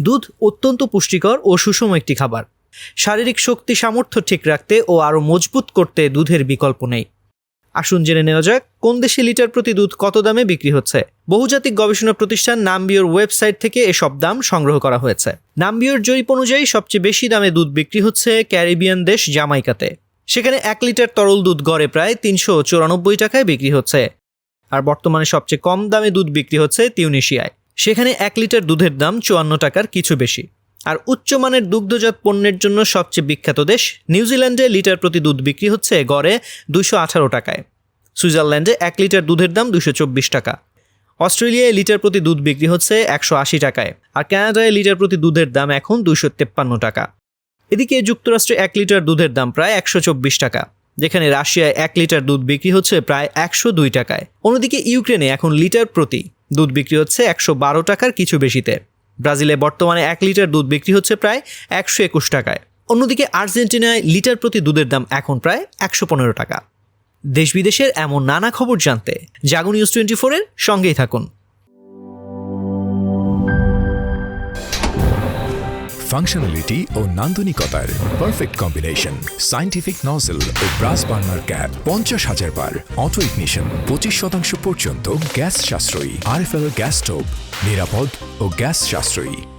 দুধ অত্যন্ত পুষ্টিকর ও সুষম একটি খাবার। শারীরিক শক্তি সামর্থ্য ঠিক রাখতে ও আরও মজবুত করতে দুধের বিকল্প নেই। আসুন জেনে নেওয়া যাক, কোন দেশে লিটার প্রতি দুধ কত দামে বিক্রি হচ্ছে? বহুজাতিক গবেষণা প্রতিষ্ঠান নাম্বিওর ওয়েবসাইট থেকে এসব দাম সংগ্রহ করা হয়েছে। নাম্বিওর জরিপ অনুযায়ী সবচেয়ে বেশি দামে দুধ বিক্রি হচ্ছে ক্যারিবিয়ান দেশ জামাইকাতে। সেখানে এক লিটার তরল দুধ গড়ে প্রায় তিনশো চুরানব্বই টাকায় বিক্রি হচ্ছে। আর বর্তমানে সবচেয়ে কম দামে দুধ বিক্রি হচ্ছে তিউনিশিয়ায়। সেখানে এক লিটার দুধের দাম চুয়ান্ন টাকার কিছু বেশি। আর উচ্চমানের দুগ্ধজাত পণ্যের জন্য সবচেয়ে বিখ্যাত দেশ নিউজিল্যান্ডে লিটার প্রতি দুধ বিক্রি হচ্ছে গড়ে দুশো আঠারো টাকায়। সুইজারল্যান্ডে এক লিটার দুধের দাম দুশো চব্বিশ টাকা। অস্ট্রেলিয়ায় লিটার প্রতি দুধ বিক্রি হচ্ছে একশো আশি টাকায়, আর কানাডায় লিটার প্রতি দুধের দাম এখন দুশো তেপ্পান্ন টাকা। এদিকে যুক্তরাষ্ট্রে এক লিটার দুধের দাম প্রায় একশো চব্বিশ টাকা, যেখানে রাশিয়ায় এক লিটার দুধ বিক্রি হচ্ছে প্রায় একশো দুই টাকায়। অন্যদিকে ইউক্রেনে এখন লিটার প্রতি দুধ বিক্রি হচ্ছে একশো বারো টাকার কিছু বেশিতে। ব্রাজিলে বর্তমানে এক লিটার দুধ বিক্রি হচ্ছে প্রায় একশো একুশ টাকায়। অন্যদিকে আর্জেন্টিনায় লিটার প্রতি দুধের দাম এখন প্রায় একশো পনেরো টাকা। দেশ বিদেশের এমন নানা খবর জানতে জাগো নিউজ টোয়েন্টি ফোরের সঙ্গেই থাকুন। ফাংশনালিটি ও নান্দনিকতার পারফেক্ট কম্বিনেশন সাইন্টিফিক নজল ও ব্রাস বার্নার ক্যাপ পঞ্চাশ হাজার বার অটো ইগনিশন পঁচিশ শতাংশ পর্যন্ত গ্যাস সাশ্রয়ী আরএফএল গ্যাস স্টোভ নিরাপদ ও গ্যাস সাশ্রয়ী।